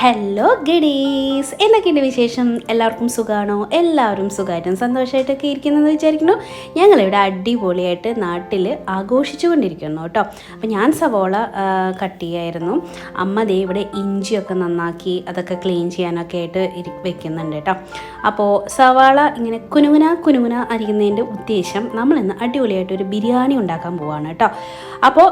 Hello ഗഡീസ് എന്നൊക്കെയുണ്ട് വിശേഷം. എല്ലാവർക്കും സുഖമാണോ എല്ലാവരും സുഖമായിട്ടും സന്തോഷമായിട്ടൊക്കെ ഇരിക്കുന്നതെന്ന് വിചാരിക്കുന്നു. ഞങ്ങളിവിടെ അടിപൊളിയായിട്ട് നാട്ടിൽ ആഘോഷിച്ചുകൊണ്ടിരിക്കുന്നു കേട്ടോ. അപ്പോൾ ഞാൻ സവോള കട്ട് ചെയ്യായിരുന്നു. അമ്മ ദേ ഇവിടെ ഇഞ്ചിയൊക്കെ നന്നാക്കി അതൊക്കെ ക്ലീൻ ചെയ്യാനൊക്കെ ആയിട്ട് ഇരി വെക്കുന്നുണ്ട് കേട്ടോ. അപ്പോൾ സവാള ഇങ്ങനെ കുനുകുന കുനുകുന അരിക്കുന്നതിന്റെ ഉദ്ദേശം നമ്മളിന്ന് അടിപൊളിയായിട്ട് ഒരു ബിരിയാണി ഉണ്ടാക്കാൻ പോവാണ് കേട്ടോ. അപ്പോൾ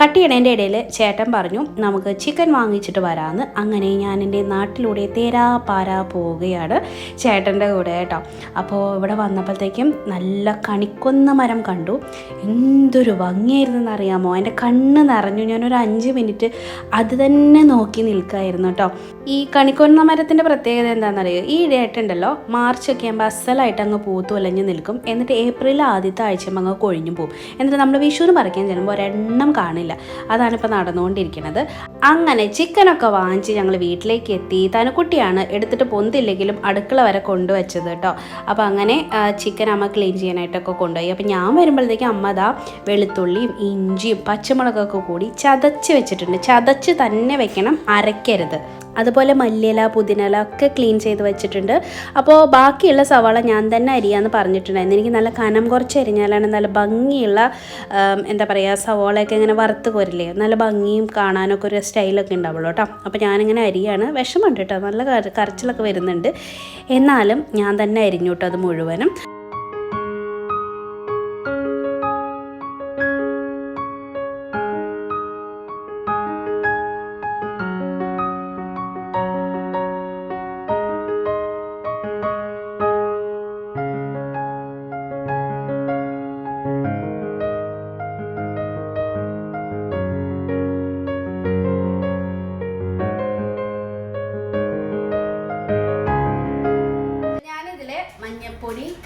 കട്ട് ചെയ്യണതിന്റെ ഇടയിൽ ചേട്ടൻ പറഞ്ഞു നമുക്ക് ചിക്കൻ വാങ്ങിച്ചിട്ട് വരാമെന്ന് അങ്ങനെ ഞാൻ എന്റെ നാട്ടിലൂടെ തേരാ പാരാ പോവുകയാണ് ചേട്ടന്റെ കൂടെ കേട്ടോ. അപ്പോൾ ഇവിടെ വന്നപ്പോഴത്തേക്കും നല്ല കണിക്കൊന്ന മരം കണ്ടു. എന്തൊരു ഭംഗിയായിരുന്നു അറിയാമോ എന്റെ കണ്ണ് നിറഞ്ഞു. ഞാനൊരു അഞ്ച് മിനിറ്റ് അത് തന്നെ നോക്കി നിൽക്കായിരുന്നു കേട്ടോ. ഈ കണിക്കൊന്ന മരത്തിന്റെ പ്രത്യേകത എന്താണെന്നറിയോ? ഈ ഇടയായിട്ടുണ്ടല്ലോ മാർച്ച് ഒക്കെ ആകുമ്പോൾ അസലായിട്ട് അങ്ങ് പൂത്തു ഒലഞ്ഞു നിൽക്കും. എന്നിട്ട് ഏപ്രിൽ ആദ്യത്തെ ആഴ്ച അങ്ങ് കൊഴിഞ്ഞു പോകും എന്നിട്ട് നമ്മൾ വിഷുവിന് പറിക്കാൻ ചെല്ലുമ്പോൾ ഒരെണ്ണം കാണില്ല. അതാണ് ഇപ്പോൾ നടന്നുകൊണ്ടിരിക്കുന്നത്. അങ്ങനെ ചിക്കനൊക്കെ വാങ്ങിച്ച് ഞങ്ങൾ വീട്ടിലേക്ക് എത്തി തനക്കുട്ടിയാണ് എടുത്തിട്ട് പൊന്തില്ലെങ്കിലും അടുക്കള വരെ കൊണ്ടുവച്ചത് കേട്ടോ അപ്പോൾ അങ്ങനെ ചിക്കൻ അമ്മ ക്ലീൻ ചെയ്യാനായിട്ടൊക്കെ കൊണ്ടുപോയി. അപ്പോൾ ഞാൻ വരുമ്പോഴത്തേക്കും അമ്മ ദാ വെളുത്തുള്ളിയും ഇഞ്ചിയും പച്ചമുളകൊക്കെ കൂടി ചതച്ച് വെച്ചിട്ടുണ്ട്. ചതച്ച് തന്നെ വെക്കണം അരയ്ക്കരുത്. അതുപോലെ മല്ലിയില പുതിനില ഒക്കെ ക്ലീൻ ചെയ്ത് വെച്ചിട്ടുണ്ട്. അപ്പോൾ ബാക്കിയുള്ള സവാള ഞാൻ തന്നെ അരിയാന്ന് പറഞ്ഞിട്ടുണ്ടായിരുന്നു. എനിക്ക് നല്ല കനം കുറച്ച് അരിഞ്ഞാലാണ് നല്ല ഭംഗിയുള്ള എന്താ പറയുക സവാളയൊക്കെ ഇങ്ങനെ വറുത്ത് കോരില്ലേ നല്ല ഭംഗിയും കാണാനൊക്കെ ഒരു സ്റ്റൈലൊക്കെ ഉണ്ടാവുള്ളൂ കേട്ടോ. അപ്പോൾ ഞാനിങ്ങനെ അരിയാണ്. വിഷമമുണ്ട് കേട്ടോ. നല്ല കറച്ചിലൊക്കെ വരുന്നുണ്ട്. എന്നാലും ഞാൻ തന്നെ അരിഞ്ഞു കേട്ടോ അത് മുഴുവനും.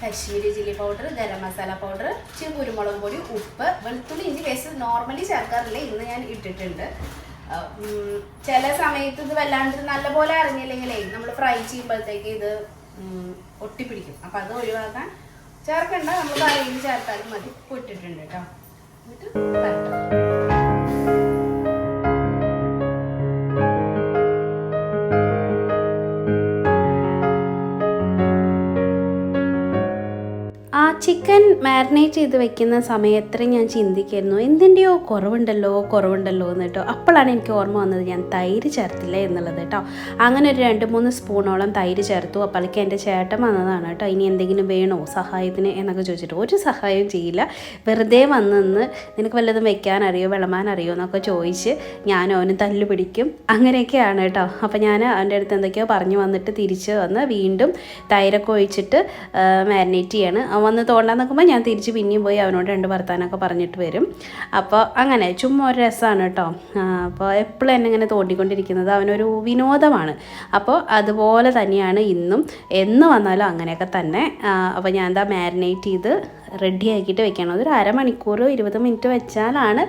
Kashmiri chilli powder garam masala powder ഇച്ചിരി കുരുമുളക് പൊടി ഉപ്പ് വെളുത്തുള്ളി ഇഞ്ചി പേസ്റ്റ് നോർമലി ചേർക്കാറില്ല. ഇന്ന് ഞാൻ ഇട്ടിട്ടുണ്ട്. ചില സമയത്ത് ഇത് വല്ലാണ്ട് നല്ലപോലെ അറിഞ്ഞില്ലെങ്കിലേ നമ്മൾ ഫ്രൈ ചെയ്യുമ്പോഴത്തേക്ക് ഇത് ഒട്ടിപ്പിടിക്കും. അപ്പം അത് ഒഴിവാക്കാൻ ചേർക്കണ്ട. നമ്മൾ കറിയിൽ ചേർത്താലും മതി. പൊട്ടിട്ടുണ്ട് കേട്ടോ എന്നിട്ട് ചിക്കൻ മാരിനേറ്റ് ചെയ്ത് വെക്കുന്ന സമയത്ത് ഞാൻ ചിന്തിക്കായിരുന്നു എന്തിന്റെയോ കുറവുണ്ടല്ലോ കുറവുണ്ടല്ലോ എന്ന് കേട്ടോ. അപ്പോഴാണ് എനിക്ക് ഓർമ്മ വന്നത് ഞാൻ തൈര് ചേർത്തില്ല എന്നുള്ളത് കേട്ടോ. അങ്ങനെ ഒരു രണ്ട് മൂന്ന് സ്പൂണോളം തൈര് ചേർത്തു. അപ്പോഴേക്ക് എന്റെ ചേട്ടൻ വന്നതാണ് കേട്ടോ. ഇനി എന്തെങ്കിലും വേണോ സഹായത്തിന്? എന്നൊക്കെ ചോദിച്ചിട്ട്. ഒരു സഹായവും ചെയ്യില്ല. വെറുതെ വന്നെന്ന് നിനക്ക് വല്ലതും വെക്കാൻ അറിയോ അറിയോ എന്നൊക്കെ ചോദിച്ച് ഞാൻ അവന് തല്ലു പിടിക്കും. അങ്ങനെയൊക്കെയാണ് കേട്ടോ. അപ്പോൾ ഞാൻ അവന്റെ അടുത്ത് എന്തൊക്കെയോ പറഞ്ഞു വന്നിട്ട് തിരിച്ച് വന്ന് വീണ്ടും തൈരൊക്കെ ഒഴിച്ചിട്ട് മാരിനേറ്റ് ചെയ്യാണ്. വന്ന് തോണ്ടാൻ നിൽക്കുമ്പോൾ ഞാൻ തിരിച്ച് പിന്നെയും പോയി അവനോട് രണ്ട് വർത്താനൊക്കെ പറഞ്ഞിട്ട് വരും. അപ്പോൾ അങ്ങനെ ചുമ്മാ ഒരു രസമാണ് കേട്ടോ അപ്പോൾ എപ്പോഴും എന്നെ ഇങ്ങനെ തോണ്ടിക്കൊണ്ടിരിക്കുന്നത് അവനൊരു വിനോദമാണ്. അപ്പോൾ അതുപോലെ തന്നെയാണ് ഇന്നും. എന്ന് വന്നാലും അങ്ങനെയൊക്കെ തന്നെ. അപ്പോൾ ഞാൻ എന്താ മാരിനേറ്റ് ചെയ്ത് റെഡി ആക്കിയിട്ട് വെക്കണം. അതൊരു അരമണിക്കൂറോ ഇരുപത് മിനിറ്റ് വെച്ചാലാണ്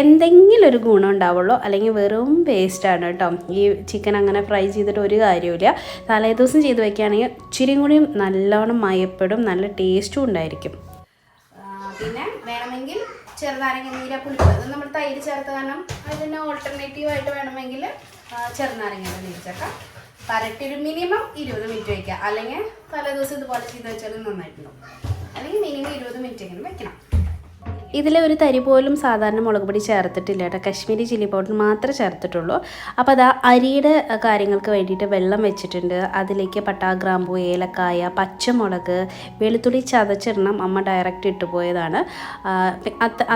എന്തെങ്കിലും ഒരു ഗുണം ഉണ്ടാവുള്ളൂ. അല്ലെങ്കിൽ വെറും വേസ്റ്റാണ് കേട്ടോ. ഈ ചിക്കൻ അങ്ങനെ ഫ്രൈ ചെയ്തിട്ട് ഒരു കാര്യമില്ല തലേ ദിവസം ചെയ്ത് വെക്കുകയാണെങ്കിൽ ഇച്ചിരിയും കൂടിയും നല്ലോണം മയപ്പെടും നല്ല ടേസ്റ്റും ഉണ്ടായിരിക്കും. പിന്നെ വേണമെങ്കിൽ ചെറുനാരങ്ങ നീര പുളിപ്പ്. അത് നമ്മൾ തൈര് ചേർത്ത് കാരണം അതിന് ഓൾട്ടർനേറ്റീവ് ആയിട്ട് വേണമെങ്കിൽ ചെറുനാരങ്ങ നീര് ചേർക്കാം പരട്ടി ഒരു മിനിമം ഇരുപത് മിനിറ്റ് വയ്ക്കുക അല്ലെങ്കിൽ തലേ ദിവസം ഇതുപോലെ ചെയ്ത് വെച്ചാലും നന്നായിട്ടുണ്ടാവും അല്ലെങ്കിൽ മിനിമം ഇരുപത് മിനിറ്റ് എങ്കിലും വെക്കണം. ഇതിൽ ഒരു തരി പോലും സാധാരണ മുളക് പൊടി ചേർത്തിട്ടില്ല കേട്ടോ. കശ്മീരി ചില്ലി പൗഡർ മാത്രമേ ചേർത്തിട്ടുള്ളൂ. അപ്പോൾ അതാ അരിയുടെ കാര്യങ്ങൾക്ക് വേണ്ടിയിട്ട് വെള്ളം വെച്ചിട്ടുണ്ട്. അതിലേക്ക് പട്ടാ ഗ്രാമ്പു ഏലക്കായ പച്ചമുളക് വെളുത്തുള്ളി ചതച്ചിടണം അമ്മ ഡയറക്റ്റ് ഇട്ട് പോയതാണ്.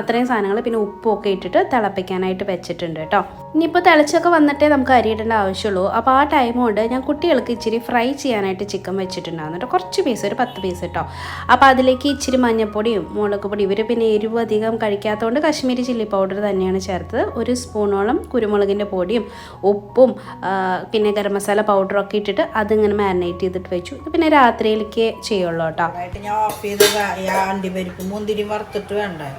അത്രയും സാധനങ്ങൾ പിന്നെ ഉപ്പൊക്കെ ഇട്ടിട്ട് തിളപ്പിക്കാനായിട്ട് വെച്ചിട്ടുണ്ട് കേട്ടോ. ഇനിയിപ്പോൾ തിളച്ചൊക്കെ വന്നിട്ടേ നമുക്ക് അരി ഇടേണ്ട ആവശ്യമുള്ളൂ. അപ്പോൾ ആ ടൈം കൊണ്ട് ഞാൻ കുട്ടികൾക്ക് ഇച്ചിരി ഫ്രൈ ചെയ്യാനായിട്ട് ചിക്കൻ വെച്ചിട്ടുണ്ടായിരുന്നു കേട്ടോ. കുറച്ച് പീസ് ഒരു പത്ത് പീസ് കേട്ടോ. അപ്പോൾ അതിലേക്ക് ഇച്ചിരി മഞ്ഞൾപ്പൊടിയും മുളക് പൊടി ഇവർ പിന്നെ എരിവ് അധികം കഴിക്കാത്തതുകൊണ്ട് കശ്മീരി ചില്ലി പൗഡർ തന്നെയാണ് ചേർത്തത്. ഒരു സ്പൂണോളം കുരുമുളകിന്റെ പൊടിയും ഉപ്പും പിന്നെ ഗരം മസാല പൗഡറൊക്കെ ഇട്ടിട്ട് അതിങ്ങനെ മാരിനേറ്റ് ചെയ്തിട്ട് വെച്ചു. ഇത് പിന്നെ രാത്രിയിലേക്ക് ചെയ്യുള്ളൂ കേട്ടോ. ഞാൻ ഓഫ് ചെയ്ത് അണ്ടിപ്പരിപ്പ് മുന്തിരി വറുത്തിട്ട് വേണ്ടേ?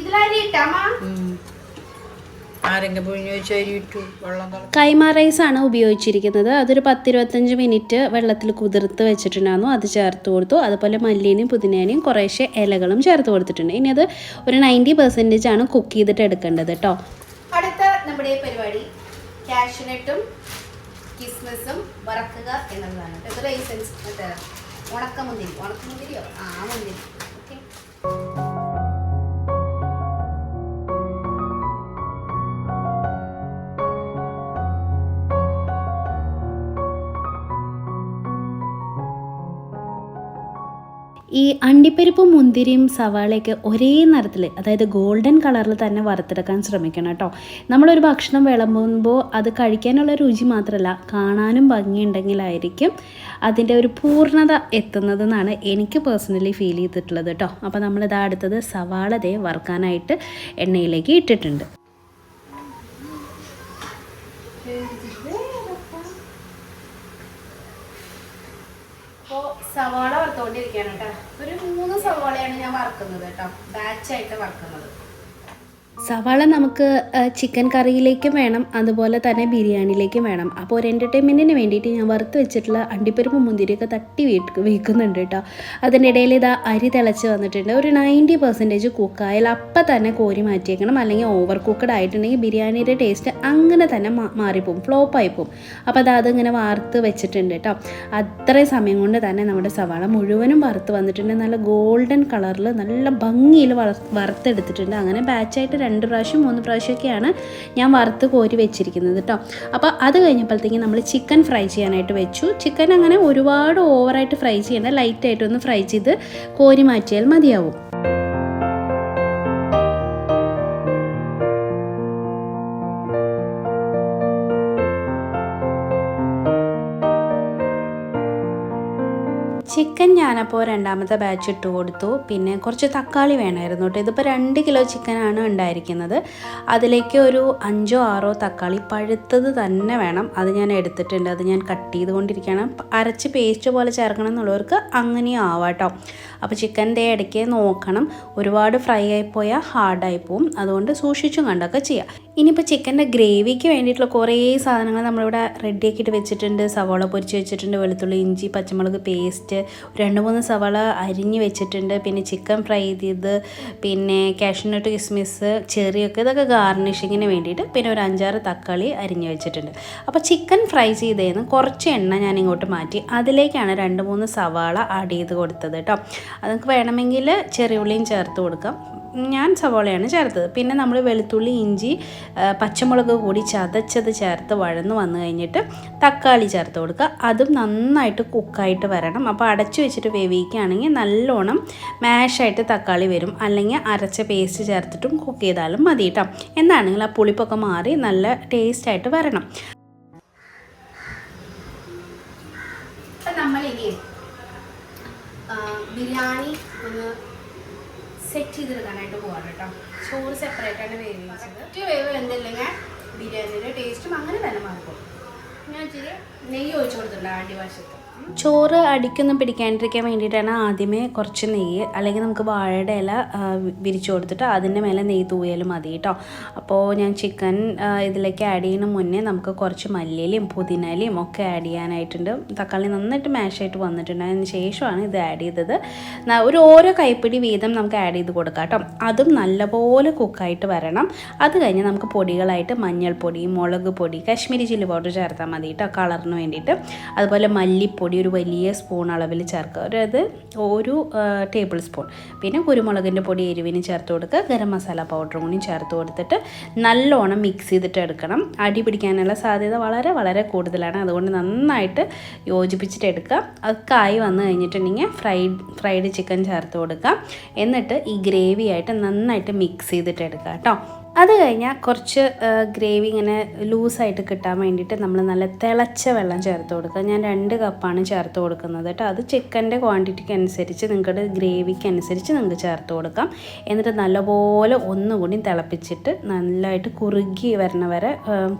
ഇതിലരി ഇട്ടാ കൈമ റൈസ് ആണ് ഉപയോഗിച്ചിരിക്കുന്നത്. അതൊരു പത്തിരുപത്തഞ്ച് മിനിറ്റ് വെള്ളത്തിൽ കുതിർത്ത് വെച്ചിട്ടുണ്ടായിരുന്നു. അത് ചേർത്ത് കൊടുത്തു. അതുപോലെ മല്ലിനെയും പുതിനേനെയും കുറേശ്ശെ ഇലകളും ചേർത്ത് കൊടുത്തിട്ടുണ്ട്. ഇനി അത് ഒരു നയന്റി പെർസെന്റേജ് ആണ് കുക്ക് ചെയ്തിട്ട് എടുക്കേണ്ടത് കേട്ടോ അടുത്ത നമ്മുടെ പരിപാടി കാഷ്നട്ടും കിസ്മസും വറക്കുക എന്നുള്ളതാണ്. ഇത് റൈസൻസ് മറ്റേ ഉണക്കമുന്തിരി. ഉണക്കമുന്തിരിയോ? ആ മുന്തിരി. ഓക്കെ ഈ അണ്ടിപ്പരിപ്പും മുന്തിരിയും സവാളയൊക്കെ ഒരേ നിറത്തിൽ അതായത് ഗോൾഡൻ കളറിൽ തന്നെ വറുത്തെടുക്കാൻ ശ്രമിക്കണം കേട്ടോ. നമ്മളൊരു ഭക്ഷണം വിളമ്പുമ്പോൾ അത് കഴിക്കാനുള്ള രുചി മാത്രമല്ല കാണാനും ഭംഗിയുണ്ടെങ്കിലായിരിക്കും അതിന്റെ ഒരു പൂർണത എത്തുന്നതെന്നാണ് എനിക്ക് പേഴ്സണലി ഫീൽ ചെയ്തിട്ടുള്ളത് കേട്ടോ. അപ്പോൾ നമ്മളിതാ അടുത്തത് സവാള ദേ വറുക്കാനായിട്ട് എണ്ണയിലേക്ക് ഇട്ടിട്ടുണ്ട്. അപ്പോൾ സവാള വറുത്തുകൊണ്ടിരിക്കുകയാണ് കേട്ടോ. ഒരു മൂന്ന് സവാളയാണ് ഞാൻ വറുക്കുന്നത് കേട്ടോ. ബാച്ചായിട്ട് വറുക്കുന്നത്. സവാള നമുക്ക് ചിക്കൻ കറിയിലേക്കും വേണം അതുപോലെ തന്നെ ബിരിയാണിയിലേക്കും വേണം. അപ്പോൾ ഒരു എന്റർടൈൻമെന്റിന് വേണ്ടിയിട്ട് ഞാൻ വറുത്ത് വെച്ചിട്ടുള്ള അണ്ടിപ്പരിപ്പ് മുന്തിരിയൊക്കെ തട്ടി വീട്ട് വീക്കുന്നുണ്ട് കേട്ടോ അതിനിടയിൽ ഇതാ അരി തിളച്ച് വന്നിട്ടുണ്ട്. ഒരു നയന്റി പെർസെന്റേജ് കുക്കായാൽ അപ്പം തന്നെ കോരി മാറ്റിയേക്കണം. അല്ലെങ്കിൽ ഓവർ കുക്കഡ് ആയിട്ടുണ്ടെങ്കിൽ ബിരിയാണിയുടെ ടേസ്റ്റ് അങ്ങനെ തന്നെ മാറിപ്പോവും. ഫ്ലോപ്പായി പോവും അപ്പോൾ അത് അതിങ്ങനെ വാർത്ത് വെച്ചിട്ടുണ്ട് കേട്ടോ അത്രയും സമയം കൊണ്ട് തന്നെ നമ്മുടെ സവാള മുഴുവനും വറുത്ത് വന്നിട്ടുണ്ട്. നല്ല ഗോൾഡൻ കളറിൽ നല്ല ഭംഗിയിൽ വളർ വറുത്തെടുത്തിട്ടുണ്ട്. അങ്ങനെ ബാച്ചായിട്ട് രണ്ട് പ്രാവശ്യം മൂന്ന് പ്രാവശ്യമൊക്കെയാണ് ഞാൻ വറുത്ത് കോരി വെച്ചിരിക്കുന്നത് കേട്ടോ അപ്പോൾ അത് കഴിഞ്ഞപ്പോഴത്തേക്കും നമ്മൾ ചിക്കൻ ഫ്രൈ ചെയ്യാനായിട്ട് വെച്ചു. ചിക്കൻ അങ്ങനെ ഒരുപാട് ഓവറായിട്ട് ഫ്രൈ ചെയ്യേണ്ട ലൈറ്റായിട്ടൊന്ന് ഫ്രൈ ചെയ്ത് കോരി മാറ്റിയാൽ മതിയാവും. ചിക്കൻ ഞാനപ്പോൾ രണ്ടാമത്തെ ബാച്ച് ഇട്ട് കൊടുത്തു. പിന്നെ കുറച്ച് തക്കാളി വേണമായിരുന്നു കേട്ടോ. ഇതിപ്പോൾ രണ്ട് കിലോ ചിക്കനാണ് ഉണ്ടായിരിക്കുന്നത്. അതിലേക്ക് ഒരു അഞ്ചോ ആറോ തക്കാളി പഴുത്തത് തന്നെ വേണം. അത് ഞാൻ എടുത്തിട്ടുണ്ട്. അത് ഞാൻ കട്ട് ചെയ്തുകൊണ്ടിരിക്കുകയാണ്. അരച്ച് പേസ്റ്റ് പോലെ ചേർക്കണം എന്നുള്ളവർക്ക് അങ്ങനെയും ആവാം കേട്ടോ. അപ്പോൾ ചിക്കന്റെ ഇടയ്ക്ക് നോക്കണം. ഒരുപാട് ഫ്രൈ ആയിപ്പോയാൽ ഹാർഡായി പോവും. അതുകൊണ്ട് സൂക്ഷിച്ചും കണ്ടൊക്കെ ചെയ്യാം. ഇനിയിപ്പോൾ ചിക്കന്റെ ഗ്രേവിക്ക് വേണ്ടിയിട്ടുള്ള കുറേ സാധനങ്ങൾ നമ്മളിവിടെ റെഡിയാക്കിയിട്ട് വെച്ചിട്ടുണ്ട്. സവാള പൊരിച്ച് വെച്ചിട്ടുണ്ട് വെളുത്തുള്ളി ഇഞ്ചി പച്ചമുളക് പേസ്റ്റ് രണ്ട് മൂന്ന് സവാള അരിഞ്ഞ് വെച്ചിട്ടുണ്ട്. പിന്നെ ചിക്കൻ ഫ്രൈ ചെയ്തത് പിന്നെ കാഷ്നട്ട് കിസ്മിസ് ചെറിയൊക്കെ ഇതൊക്കെ ഗാർണിഷിങ്ങിന് വേണ്ടിയിട്ട് പിന്നെ ഒരു അഞ്ചാറ് തക്കാളി അരിഞ്ഞ് വെച്ചിട്ടുണ്ട്. അപ്പോൾ ചിക്കൻ ഫ്രൈ ചെയ്തതിന് കുറച്ച് എണ്ണ ഞാൻ ഇങ്ങോട്ട് മാറ്റി അതിലേക്കാണ് രണ്ട് മൂന്ന് സവാള ആഡ് ചെയ്ത് കൊടുത്തത് കേട്ടോ. അതൊക്കെ വേണമെങ്കിൽ ചെറിയ ഉള്ളിയും ചേർത്ത് കൊടുക്കാം. ഞാൻ സവോളയാണ് ചേർത്തത്. പിന്നെ നമ്മൾ വെളുത്തുള്ളി ഇഞ്ചി പച്ചമുളക് കൂടി ചതച്ചത് ചേർത്ത് വഴന്ന് വന്നു കഴിഞ്ഞിട്ട് തക്കാളി ചേർത്ത് കൊടുക്കുക. അതും നന്നായിട്ട് കുക്കായിട്ട് വരണം. അപ്പോൾ അടച്ചു വെച്ചിട്ട് വേവിക്കുകയാണെങ്കിൽ നല്ലോണം മാഷായിട്ട് തക്കാളി വരും. അല്ലെങ്കിൽ അരച്ച പേസ്റ്റ് ചേർത്തിട്ടും കുക്ക് ചെയ്താലും മതി കേട്ടോ. എന്നാണെങ്കിൽ ആ പുളിപ്പൊക്കെ മാറി നല്ല ടേസ്റ്റായിട്ട് വരണം. ബിരിയാണി ഒന്ന് സെറ്റ് ചെയ്തെടുക്കാനായിട്ട് പോവാണ് കേട്ടോ. ചോറ് സെപ്പറേറ്റ് ആണ് വേവിച്ചത്. ഒറ്റ വേവ് എന്തില്ലെങ്കിൽ ബിരിയാണിയുടെ ടേസ്റ്റും അങ്ങനെ തന്നെ മാറും ഞാൻ ഇച്ചിരി നെയ്യ് ഒഴിച്ചു കൊടുത്തിട്ടുണ്ട് അടിവശത്ത് ചോറ് അടിക്കൊന്നും പിടിക്കാണ്ടിരിക്കാൻ വേണ്ടിയിട്ടാണ് ആദ്യമേ കുറച്ച് നെയ്യ് അല്ലെങ്കിൽ നമുക്ക് വാഴയുടെ ഇല വിരിച്ചു കൊടുത്തിട്ട് അതിന്റെ മേലെ നെയ്യ് തൂയലും മതി കേട്ടോ. അപ്പോൾ ഞാൻ ചിക്കൻ ഇതിലേക്ക് ആഡ് ചെയ്യുന്ന മുന്നേ നമുക്ക് കുറച്ച് മല്ലിയിലും പുതിനയിലയും ഒക്കെ ആഡ് ചെയ്യാനായിട്ടുണ്ട്. തക്കാളി നന്നായിട്ട് മാഷായിട്ട് വന്നിട്ടുണ്ട് അതിന് ശേഷമാണ് ഇത് ആഡ് ചെയ്തത്. ഒരു ഓരോ കൈപ്പിടി വീതം നമുക്ക് ആഡ് ചെയ്ത് കൊടുക്കാം കേട്ടോ. അതും നല്ലപോലെ കുക്കായിട്ട് വരണം. അത് കഴിഞ്ഞ് നമുക്ക് പൊടികളായിട്ട് മഞ്ഞൾപ്പൊടി മുളക് പൊടി കാശ്മീരി ചില്ലി പൗഡർ ചേർത്താൽ മതി കേട്ടോ കളറിന് വേണ്ടിയിട്ട്. അതുപോലെ മല്ലിപ്പൊടി ഒരു വലിയ സ്പൂൺ അളവിൽ ചേർക്കുക. അതായത് ഒരു ടേബിൾ സ്പൂൺ പിന്നെ കുരുമുളകിന്റെ പൊടി എരിവിന് ചേർത്ത് കൊടുക്കുക. ഗരം മസാല പൗഡറും കൂടി ചേർത്ത് കൊടുത്തിട്ട് നല്ലോണം മിക്സ് ചെയ്തിട്ട് എടുക്കണം. അടി പിടിക്കാനുള്ള സാധ്യത വളരെ വളരെ കൂടുതലാണ്. അതുകൊണ്ട് നന്നായിട്ട് യോജിപ്പിച്ചിട്ട് എടുക്കുക. ആയി വന്നു കഴിഞ്ഞിട്ടുണ്ടെങ്കിൽ ഫ്രൈഡ് ഫ്രൈഡ് ചിക്കൻ ചേർത്ത് കൊടുക്കുക. എന്നിട്ട് ഈ ഗ്രേവി ആയിട്ട് നന്നായിട്ട് മിക്സ് ചെയ്തിട്ട് എടുക്കുക കേട്ടോ. അത് കഴിഞ്ഞാൽ കുറച്ച് ഗ്രേവി ഇങ്ങനെ ലൂസായിട്ട് കിട്ടാൻ വേണ്ടിയിട്ട് നമ്മൾ നല്ല തിളച്ച വെള്ളം ചേർത്ത് കൊടുക്കുക. ഞാൻ രണ്ട് കപ്പാണ് ചേർത്ത് കൊടുക്കുന്നത് കേട്ടോ. അത് ചിക്കന്റെ ക്വാണ്ടിറ്റിക്ക് അനുസരിച്ച് നിങ്ങളുടെ ഗ്രേവിക്ക് അനുസരിച്ച് നിങ്ങൾക്ക് ചേർത്ത് കൊടുക്കാം. എന്നിട്ട് നല്ലപോലെ ഒന്നുകൂടി തിളപ്പിച്ചിട്ട് നല്ലതായിട്ട് കുറുകി വരണ വരെ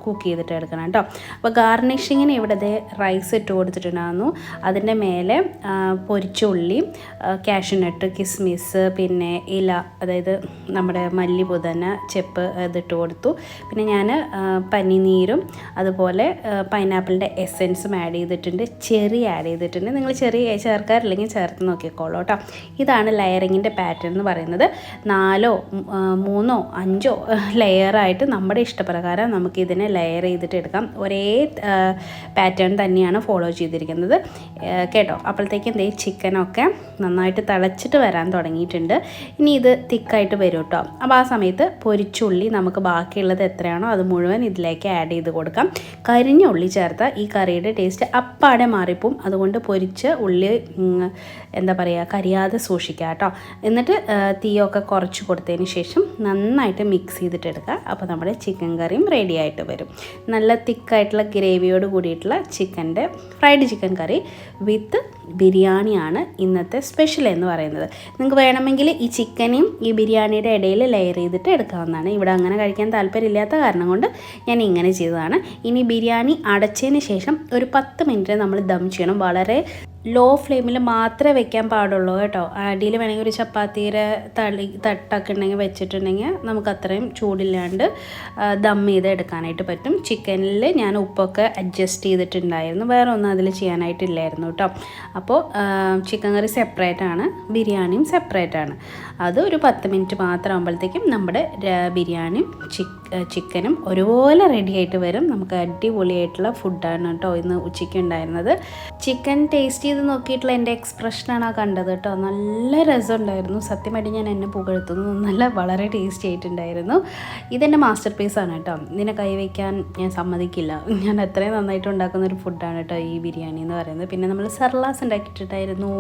കുക്ക് ചെയ്തിട്ട് എടുക്കണം കേട്ടോ. അപ്പോൾ ഗാർണിഷിങ്ങിന് ഇവിടെ റൈസ് ഇട്ട് കൊടുത്തിട്ടുണ്ടായിരുന്നു. അതിന്റെ മേലെ പൊരിച്ചുള്ളി കാഷ്യൂനട്ട് കിസ്മിസ് പിന്നെ ഇല അതായത് നമ്മുടെ മല്ലി പുതന ചെപ്പ് ഇതിട്ട് കൊടുത്തു. പിന്നെ ഞാൻ പനിനീരും അതുപോലെ പൈനാപ്പിളിന്റെ എസെൻസും ആഡ് ചെയ്തിട്ടുണ്ട്. ചെറി ആഡ് ചെയ്തിട്ടുണ്ട്. നിങ്ങൾ ചെറി ചേർക്കാറില്ലെങ്കിൽ ചേർത്ത് നോക്കിക്കോളൂ കേട്ടോ ഇതാണ് ലെയറിങ്ങിന്റെ പാറ്റേൺ എന്ന് പറയുന്നത്. നാലോ മൂന്നോ അഞ്ചോ ലെയറായിട്ട് നമ്മുടെ ഇഷ്ടപ്രകാരം നമുക്ക് ഇതിനെ ലെയർ ചെയ്തിട്ട് എടുക്കാം. ഒരേ പാറ്റേൺ തന്നെയാണ് ഫോളോ ചെയ്തിരിക്കുന്നത്. കേട്ടോ. അപ്പോഴത്തേക്കും ദേ ചിക്കനൊക്കെ നന്നായിട്ട് തിളച്ചിട്ട് വരാൻ തുടങ്ങിയിട്ടുണ്ട്. ഇനി ഇത് തിക്കായിട്ട് വരും കേട്ടോ അപ്പോൾ ആ സമയത്ത് പൊരിച്ചുള്ളി നമുക്ക് ബാക്കിയുള്ളത് എത്രയാണോ അത് മുഴുവൻ ഇതിലേക്ക് ആഡ് ചെയ്ത് കൊടുക്കാം. കരിഞ്ഞ ഉള്ളി ചേർത്താൽ ഈ കറിയുടെ ടേസ്റ്റ് അപ്പാടെ മാറിപ്പോവും. അതുകൊണ്ട് പൊരിച്ച് ഉള്ളി എന്താ പറയുക കരിയാതെ സൂക്ഷിക്കുക കേട്ടോ. എന്നിട്ട് തീയൊക്കെ കുറച്ച് കൊടുത്തതിന് ശേഷം നന്നായിട്ട് മിക്സ് ചെയ്തിട്ട് എടുക്കുക അപ്പോൾ നമ്മുടെ ചിക്കൻ കറിയും റെഡി ആയിട്ട് വരും. നല്ല തിക്കായിട്ടുള്ള ഗ്രേവിയോട് കൂടിയിട്ടുള്ള ചിക്കന്റെ ഫ്രൈഡ് ചിക്കൻ കറി വിത്ത് ബിരിയാണിയാണ് ഇന്നത്തെ സ്പെഷ്യൽ എന്ന് പറയുന്നത്. നിങ്ങൾക്ക് വേണമെങ്കിൽ ഈ ചിക്കനെയും ഈ ബിരിയാണിയുടെ ഇടയിൽ ലെയർ ചെയ്തിട്ട് എടുക്കാവുന്നതാണ്. ഇവിടെ അങ്ങനെ കഴിക്കാൻ താല്പര്യമില്ലാത്ത കാരണം കൊണ്ട് ഞാൻ ഇങ്ങനെ ചെയ്തതാണ്. ഇനി ബിരിയാണി അടച്ചതിന് ശേഷം ഒരു പത്ത് മിനിറ്റ് നമ്മൾ ദം ചെയ്യണം. വളരെ ലോ ഫ്ലെയിമിൽ മാത്രമേ വെക്കാൻ പാടുള്ളൂ കേട്ടോ. അടിയിൽ വേണമെങ്കിൽ ഒരു ചപ്പാത്തിയുടെ തളി തട്ടൊക്കെ ഉണ്ടെങ്കിൽ വെച്ചിട്ടുണ്ടെങ്കിൽ നമുക്ക് അത്രയും ചൂടില്ലാണ്ട് ദം ചെയ്ത് എടുക്കാനായിട്ട് പറ്റും. ചിക്കനിൽ ഞാൻ ഉപ്പൊക്കെ അഡ്ജസ്റ്റ് ചെയ്തിട്ടുണ്ടായിരുന്നു. വേറെ ഒന്നും അതിൽ ചെയ്യാനായിട്ടില്ലായിരുന്നു കേട്ടോ. അപ്പോൾ ചിക്കൻ കറി സെപ്പറേറ്റ് ആണ്. ബിരിയാണിയും സെപ്പറേറ്റ് ആണ്. അത് ഒരു പത്ത് മിനിറ്റ് മാത്രം ആകുമ്പോഴത്തേക്കും നമ്മുടെ ബിരിയാണിയും ചിക്ക് ചിക്കനും ഒരുപോലെ റെഡി ആയിട്ട് വരും. നമുക്ക് അടിപൊളിയായിട്ടുള്ള ഫുഡാണ് കേട്ടോ ഇന്ന് ഉച്ചയ്ക്ക് ഉണ്ടായിരുന്നത്. ചിക്കൻ ടേസ്റ്റ് ചെയ്ത് നോക്കിയിട്ടുള്ള എന്റെ എക്സ്പ്രഷനാണ് ആ കണ്ടത് കേട്ടോ. നല്ല രസമുണ്ടായിരുന്നു. സത്യമായിട്ട് ഞാൻ എന്നെ പുകഴ്ത്തുന്നു. നല്ല വളരെ ടേസ്റ്റി ആയിട്ടുണ്ടായിരുന്നു. ഇതെന്റെ മാസ്റ്റർ പീസാണ് കേട്ടോ. ഇതിനെ കൈവയ്ക്കാൻ ഞാൻ സമ്മതിക്കില്ല. ഞാൻ അത്രയും നന്നായിട്ട് ഉണ്ടാക്കുന്ന ഒരു ഫുഡാണ് കേട്ടോ ഈ ബിരിയാണി എന്ന് പറയുന്നത്. പിന്നെ നമ്മൾ സർലാസ് ഉണ്ടാക്കിയിട്ടുണ്ടായിരുന്നു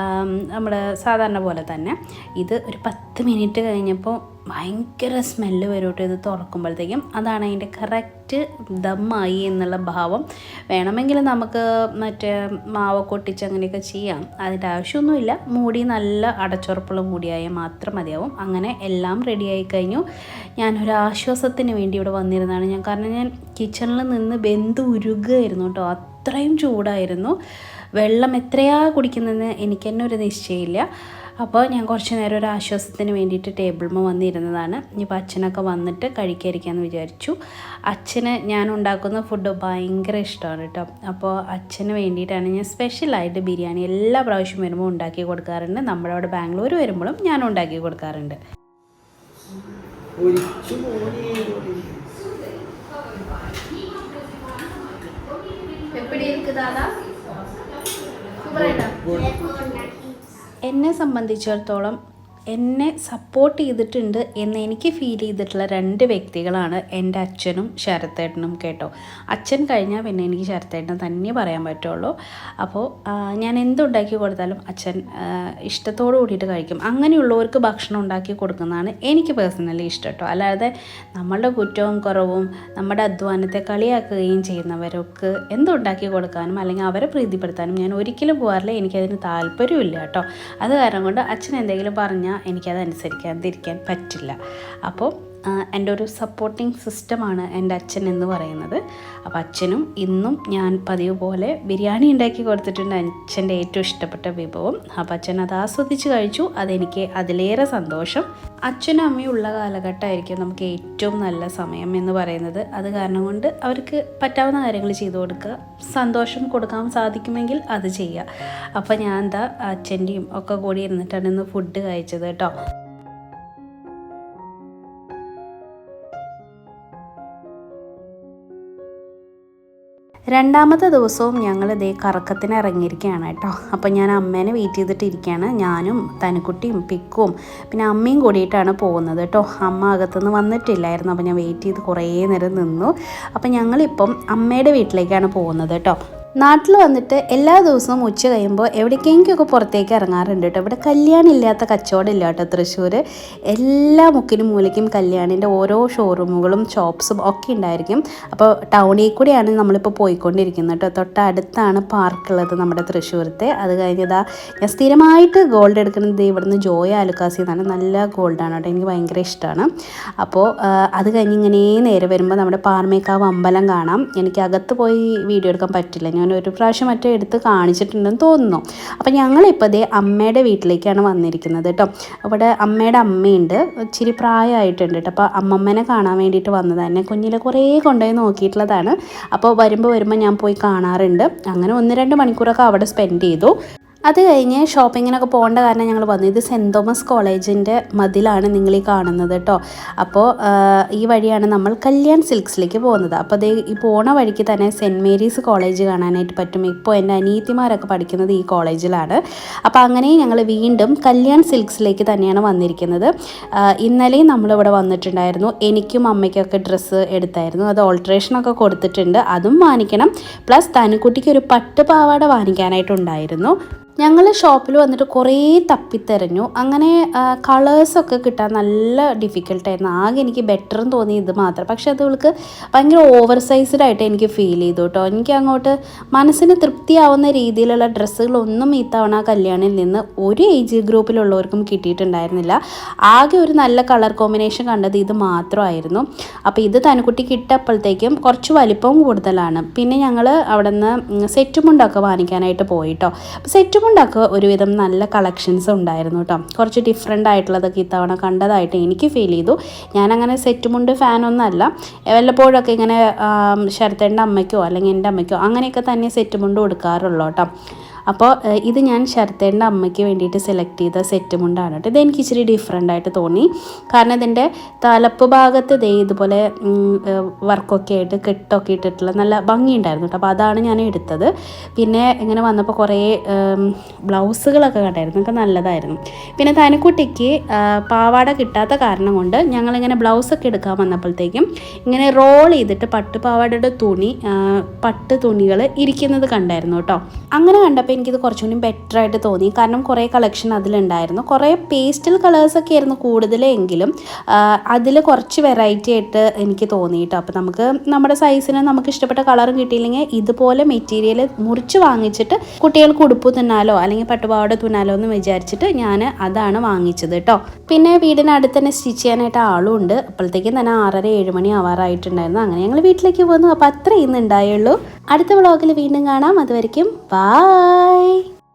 ആം, നമ്മുടെ സാധാരണ പോലെ തന്നെ. ഇത് ഒരു പത്ത് മിനിറ്റ് കഴിഞ്ഞപ്പോൾ ഭയങ്കര സ്മെല്ല് വരുമോട്ടോ ഇത് തുറക്കുമ്പോഴത്തേക്കും. അതാണ് അതിന്റെ കറക്റ്റ് ദമ്മായി എന്നുള്ള ഭാവം. വേണമെങ്കിൽ നമുക്ക് മറ്റേ മാവ് കൊട്ടിച്ച് അങ്ങനെയൊക്കെ ചെയ്യാം. അതിന്റെ ആവശ്യമൊന്നുമില്ല. മൂടി നല്ല അടച്ചുറപ്പുള്ള മൂടിയായാൽ മാത്രം മതിയാവും. അങ്ങനെ എല്ലാം റെഡിയായി കഴിഞ്ഞു. ഞാനൊരു ആശ്വാസത്തിന് വേണ്ടി ഇവിടെ വന്നിരുന്നതാണ് ഞാൻ. കാരണം ഞാൻ കിച്ചണിൽ നിന്ന് ബന്ധു ഉരുകയായിരുന്നു കേട്ടോ. അത്രയും ചൂടായിരുന്നു. വെള്ളം എത്രയാ കുടിക്കുന്നതെന്ന് എനിക്ക് ഒരു നിശ്ചയമില്ല. അപ്പോൾ ഞാൻ കുറച്ച് നേരം ഒരു ആശ്വാസത്തിന് വേണ്ടിയിട്ട് ടേബിൾമ വന്നിരുന്നതാണ്. ഇനിയിപ്പോൾ അച്ഛനൊക്കെ വന്നിട്ട് കഴിക്കാതിരിക്കാമെന്ന് വിചാരിച്ചു. അച്ഛന് ഞാൻ ഉണ്ടാക്കുന്ന ഫുഡ് ഭയങ്കര ഇഷ്ടമാണ് കേട്ടോ. അപ്പോൾ അച്ഛന് വേണ്ടിയിട്ടാണ് ഞാൻ സ്പെഷ്യലായിട്ട് ബിരിയാണി എല്ലാ പ്രാവശ്യം വരുമ്പോൾ ഉണ്ടാക്കി കൊടുക്കാറുണ്ട്. നമ്മുടെ അവിടെ ബാംഗ്ലൂർ വരുമ്പോഴും ഞാൻ ഉണ്ടാക്കി കൊടുക്കാറുണ്ട്. ഒരിച്ചു മോനെ എന്നെ സംബന്ധിച്ചിടത്തോളം എന്നെ സപ്പോർട്ട് ചെയ്തിട്ടുണ്ട് എന്ന് എനിക്ക് ഫീൽ ചെയ്തിട്ടുള്ള രണ്ട് വ്യക്തികളാണ് എന്റെ അച്ഛനും ശരത്തേട്ടനും കേട്ടോ. അച്ഛൻ കഴിഞ്ഞാൽ പിന്നെ എനിക്ക് ശരത്തേട്ടനെ തന്നെ പറയാൻ പറ്റുള്ളൂ. അപ്പോൾ ഞാൻ എന്തുണ്ടാക്കി കൊടുത്താലും അച്ഛൻ ഇഷ്ടത്തോടു കൂടിയിട്ട് കഴിക്കും. അങ്ങനെയുള്ളവർക്ക് ഭക്ഷണം ഉണ്ടാക്കി കൊടുക്കുന്നതാണ് എനിക്ക് പേഴ്സണലി ഇഷ്ടം കേട്ടോ. അല്ലാതെ നമ്മളുടെ കുറ്റവും കുറവും നമ്മുടെ അധ്വാനത്തെ കളിയാക്കുകയും ചെയ്യുന്നവർക്ക് എന്തുണ്ടാക്കി കൊടുക്കാനും അല്ലെങ്കിൽ അവരെ പ്രീതിപ്പെടുത്താനും ഞാൻ ഒരിക്കലും പോകാറില്ല എനിക്കതിന് താല്പര്യമില്ല കേട്ടോ. അത് കാരണം കൊണ്ട് അച്ഛൻ എന്തെങ്കിലും പറഞ്ഞാൽ എനിക്കത് അനുസരിക്കാതിരിക്കാൻ പറ്റില്ല. അപ്പോൾ എന്റെ ഒരു സപ്പോർട്ടിങ് സിസ്റ്റമാണ് എന്റെ അച്ഛൻ എന്ന് പറയുന്നത്. അപ്പോൾ അച്ഛനും ഇന്നും ഞാൻ പതിവ് പോലെ ബിരിയാണി ഉണ്ടാക്കി കൊടുത്തിട്ടുണ്ട്. അച്ഛന്റെ ഏറ്റവും ഇഷ്ടപ്പെട്ട വിഭവം. അപ്പോൾ അച്ഛൻ അത് ആസ്വദിച്ച് കഴിച്ചു. അതെനിക്ക് അതിലേറെ സന്തോഷം. അച്ഛനും അമ്മയും ഉള്ള കാലഘട്ടമായിരിക്കും നമുക്ക് ഏറ്റവും നല്ല സമയം എന്ന് പറയുന്നത്. അത് കാരണം കൊണ്ട് അവർക്ക് പറ്റാവുന്ന കാര്യങ്ങൾ ചെയ്തു കൊടുക്കുക. സന്തോഷം കൊടുക്കാൻ സാധിക്കുമെങ്കിൽ അത് ചെയ്യുക. അപ്പോൾ ഞാൻ എന്താ അച്ഛന്റെയും ഒക്കെ കൂടി ഇരുന്നിട്ടാണ് ഇന്ന് ഫുഡ് കഴിച്ചത് കേട്ടോ. രണ്ടാമത്തെ ദിവസവും ഞങ്ങൾ ഇതേ കറക്കത്തിന് ഇറങ്ങിയിരിക്കുകയാണ് കേട്ടോ. അപ്പോൾ ഞാൻ അമ്മേനെ വെയിറ്റ് ചെയ്തിട്ടിരിക്കുകയാണ്. ഞാനും തനുക്കുട്ടിയും പിക്കും പിന്നെ അമ്മയും കൂടിയിട്ടാണ് പോകുന്നത് കേട്ടോ. അമ്മ അകത്തുനിന്ന് വന്നിട്ടില്ലായിരുന്നു. അപ്പോൾ ഞാൻ വെയിറ്റ് ചെയ്ത് കുറേ നേരം നിന്നു. അപ്പോൾ ഞങ്ങളിപ്പം അമ്മയുടെ വീട്ടിലേക്കാണ് പോകുന്നത് കേട്ടോ. നാട്ടിൽ വന്നിട്ട് എല്ലാ ദിവസവും ഉച്ച കഴിയുമ്പോൾ എവിടേക്കെങ്കിലൊക്കെ പുറത്തേക്ക് ഇറങ്ങാറുണ്ട് കേട്ടോ. ഇവിടെ കല്യാണം ഇല്ലാത്ത കച്ചവടം ഇല്ല കേട്ടോ തൃശ്ശൂർ എല്ലാ മുക്കിനും മൂലയ്ക്കും കല്യാണിന്റെ ഓരോ ഷോറൂമുകളും ഷോപ്സും ഒക്കെ ഉണ്ടായിരിക്കും. അപ്പോൾ ടൗണിൽ കൂടെയാണ് നമ്മളിപ്പോൾ പോയിക്കൊണ്ടിരിക്കുന്നത് കേട്ടോ. തൊട്ടടുത്താണ് പാർക്കുള്ളത് നമ്മുടെ തൃശ്ശൂരത്തെ. അത് കഴിഞ്ഞതാ ഞാൻ സ്ഥിരമായിട്ട് ഗോൾഡ് എടുക്കുന്നത് ഇവിടുന്ന് ജോയ ആലുക്കാസി എന്നാണ്. നല്ല ഗോൾഡാണ് കേട്ടോ. എനിക്ക് ഭയങ്കര ഇഷ്ടമാണ്. അപ്പോൾ അത് കഴിഞ്ഞ് ഇങ്ങനെ നേരെ വരുമ്പോൾ നമ്മുടെ പാർമേക്കാവ് അമ്പലം കാണാം. എനിക്ക് അകത്ത് പോയി വീഡിയോ എടുക്കാൻ പറ്റില്ല. ഞാൻ ഞാൻ ഒരു പ്രാവശ്യം മറ്റേ എടുത്ത് കാണിച്ചിട്ടുണ്ടെന്ന് തോന്നുന്നു. അപ്പോൾ ഞങ്ങളിപ്പോൾ ഇതേ അമ്മയുടെ വീട്ടിലേക്കാണ് വന്നിരിക്കുന്നത് കേട്ടോ അവിടെ അമ്മയുടെ അമ്മയുണ്ട്. ഇച്ചിരി പ്രായമായിട്ടുണ്ട് കേട്ടോ അപ്പോൾ അമ്മമ്മനെ കാണാൻ വേണ്ടിയിട്ട് വന്നതാണ് എന്നെ കുഞ്ഞിലെ കുറേ കൊണ്ടുപോയി നോക്കിയിട്ടുള്ളതാണ്. അപ്പോൾ വരുമ്പോൾ വരുമ്പോൾ ഞാൻ പോയി കാണാറുണ്ട്. അങ്ങനെ ഒന്ന് രണ്ട് മണിക്കൂറൊക്കെ അവിടെ സ്പെൻഡ് ചെയ്തു. അത് കഴിഞ്ഞ് ഷോപ്പിങ്ങിനൊക്കെ പോകേണ്ട കാരണം ഞങ്ങൾ വന്നു. ഇത് സെന്റ് തോമസ് കോളേജിന്റെ മതിലാണ് നിങ്ങൾ ഈ കാണുന്നത് കേട്ടോ അപ്പോൾ ഈ വഴിയാണ് നമ്മൾ കല്യാൺ സിൽക്സിലേക്ക് പോകുന്നത്. അപ്പോൾ അതേ ഈ പോണ വഴിക്ക് തന്നെ സെന്റ് മേരീസ് കോളേജ് കാണാനായിട്ട് പറ്റും. ഇപ്പോൾ എന്റെ അനിയത്തിമാരൊക്കെ പഠിക്കുന്നത് ഈ കോളേജിലാണ്. അപ്പോൾ അങ്ങനെ ഞങ്ങൾ വീണ്ടും കല്യാൺ സിൽക്സിലേക്ക് തന്നെയാണ് വന്നിരിക്കുന്നത്. ഇന്നലെയും നമ്മളിവിടെ വന്നിട്ടുണ്ടായിരുന്നു. എനിക്കും അമ്മയ്ക്കൊക്കെ ഡ്രസ്സ് എടുത്തായിരുന്നു. അത് ഓൾട്രേഷനൊക്കെ കൊടുത്തിട്ടുണ്ട്. അതും വാങ്ങിക്കണം. പ്ലസ് തനുക്കുട്ടിക്ക് ഒരു പട്ട് പാവാട വാങ്ങിക്കാനായിട്ടുണ്ടായിരുന്നു. ഞങ്ങൾ ഷോപ്പിൽ വന്നിട്ട് കുറേ തപ്പിത്തെരഞ്ഞു. അങ്ങനെ കളേഴ്സൊക്കെ കിട്ടാൻ നല്ല ഡിഫിക്കൽട്ടായിരുന്നു ആകെ എനിക്ക് ബെറ്ററും തോന്നി ഇത് മാത്രം. പക്ഷെ അത് ഇവൾക്ക് ഭയങ്കര ഓവർ സൈസ്ഡ് ആയിട്ട് എനിക്ക് ഫീൽ ചെയ്തു കേട്ടോ എനിക്ക് അങ്ങോട്ട് മനസ്സിന് തൃപ്തിയാവുന്ന രീതിയിലുള്ള ഡ്രസ്സുകളൊന്നും ഈ തവണ കല്യാണിൽ നിന്ന് ഒരു ഏജ് ഗ്രൂപ്പിലുള്ളവർക്കും കിട്ടിയിട്ടുണ്ടായിരുന്നില്ല. ആകെ ഒരു നല്ല കളർ കോമ്പിനേഷൻ കണ്ടത് ഇത് മാത്രമായിരുന്നു. അപ്പോൾ ഇത് തനുക്കുട്ടി കിട്ടപ്പോഴത്തേക്കും കുറച്ച് വലിപ്പവും കൂടുതലാണ്. പിന്നെ ഞങ്ങൾ അവിടെ നിന്ന് സെറ്റുമുണ്ടൊക്കെ വാങ്ങിക്കാനായിട്ട് പോയിട്ടോ സെറ്റ് മുണ്ടൊക്കെ ഒരുവിധം നല്ല കളക്ഷൻസ് ഉണ്ടായിരുന്നു കേട്ടോ കുറച്ച് ഡിഫറെന്റ് ആയിട്ടുള്ളതൊക്കെ ഇത്തവണ കണ്ടതായിട്ട് എനിക്ക് ഫീൽ ചെയ്തു. ഞാനങ്ങനെ സെറ്റ് മുണ്ട് ഫാനൊന്നുമല്ല വല്ലപ്പോഴൊക്കെ ഇങ്ങനെ ശരത്തേന്റെ അമ്മയ്ക്കോ അല്ലെങ്കിൽ എന്റെ അമ്മയ്ക്കോ അങ്ങനെയൊക്കെ തന്നെ സെറ്റ് മുണ്ട് കൊടുക്കാറുള്ളൂ കേട്ടോ അപ്പോൾ ഇത് ഞാൻ ശരത്തേന്റെ അമ്മയ്ക്ക് വേണ്ടിയിട്ട് സെലക്ട് ചെയ്ത സെറ്റ് മുണ്ടാണ് കേട്ടോ. ഇത് എനിക്ക് ഇച്ചിരി ഡിഫറെന്റ് ആയിട്ട് തോന്നി. കാരണം ഇതിന്റെ തലപ്പ് ഭാഗത്ത് ദേ ഇതുപോലെ വർക്കൊക്കെ ആയിട്ട് കെട്ടൊക്കെ ഇട്ടിട്ടുള്ള നല്ല ഭംഗിയുണ്ടായിരുന്നു കേട്ടോ. അപ്പോൾ അതാണ് ഞാൻ എടുത്തത്. പിന്നെ ഇങ്ങനെ വന്നപ്പോൾ കുറേ ബ്ലൗസുകളൊക്കെ കണ്ടായിരുന്നു. ഒക്കെ നല്ലതായിരുന്നു. പിന്നെ തനിക്കുട്ടിക്ക് പാവാട കിട്ടാത്ത കാരണം കൊണ്ട് ഞങ്ങളിങ്ങനെ ബ്ലൗസൊക്കെ എടുക്കാൻ വന്നപ്പോഴത്തേക്കും ഇങ്ങനെ റോൾ ചെയ്തിട്ട് പട്ടുപാവാടയുടെ തുണി പട്ട് തുണികൾ ഇരിക്കുന്നത് കണ്ടായിരുന്നു കേട്ടോ. അങ്ങനെ കണ്ടപ്പോൾ എനിക്കിത് കുറച്ചുകൂടി ബെറ്റർ ആയിട്ട് തോന്നി. കാരണം കുറേ കളക്ഷൻ അതിലുണ്ടായിരുന്നു. കുറേ പേസ്റ്റൽ കളേഴ്സൊക്കെ ആയിരുന്നു കൂടുതലെങ്കിലും അതിൽ കുറച്ച് വെറൈറ്റി ആയിട്ട് എനിക്ക് തോന്നി കേട്ടോ അപ്പോൾ നമുക്ക് നമ്മുടെ സൈസിന് നമുക്ക് ഇഷ്ടപ്പെട്ട കളറും കിട്ടിയില്ലെങ്കിൽ ഇതുപോലെ മെറ്റീരിയൽ മുറിച്ച് വാങ്ങിച്ചിട്ട് കുട്ടികൾക്ക് ഉടുപ്പ് തുന്നാലോ അല്ലെങ്കിൽ പട്ടുപാവാട തുന്നാലോ എന്ന് വിചാരിച്ചിട്ട് ഞാൻ അതാണ് വാങ്ങിച്ചത് കേട്ടോ. പിന്നെ വീടിനടുത്ത് തന്നെ സ്റ്റിച്ച് ചെയ്യാനായിട്ട് ആളും ഉണ്ട്. അപ്പോഴത്തേക്കും തന്നെ ആറര ഏഴ് മണി ആവാറായിട്ടുണ്ടായിരുന്നു. അങ്ങനെ ഞങ്ങൾ വീട്ടിലേക്ക് പോന്നു. അപ്പോൾ അത്രയും ഇന്ന് ഉണ്ടായുള്ളൂ. അടുത്ത വ്ളോഗിൽ വീണ്ടും കാണാം. അതുവരെയ്ക്കും Bye.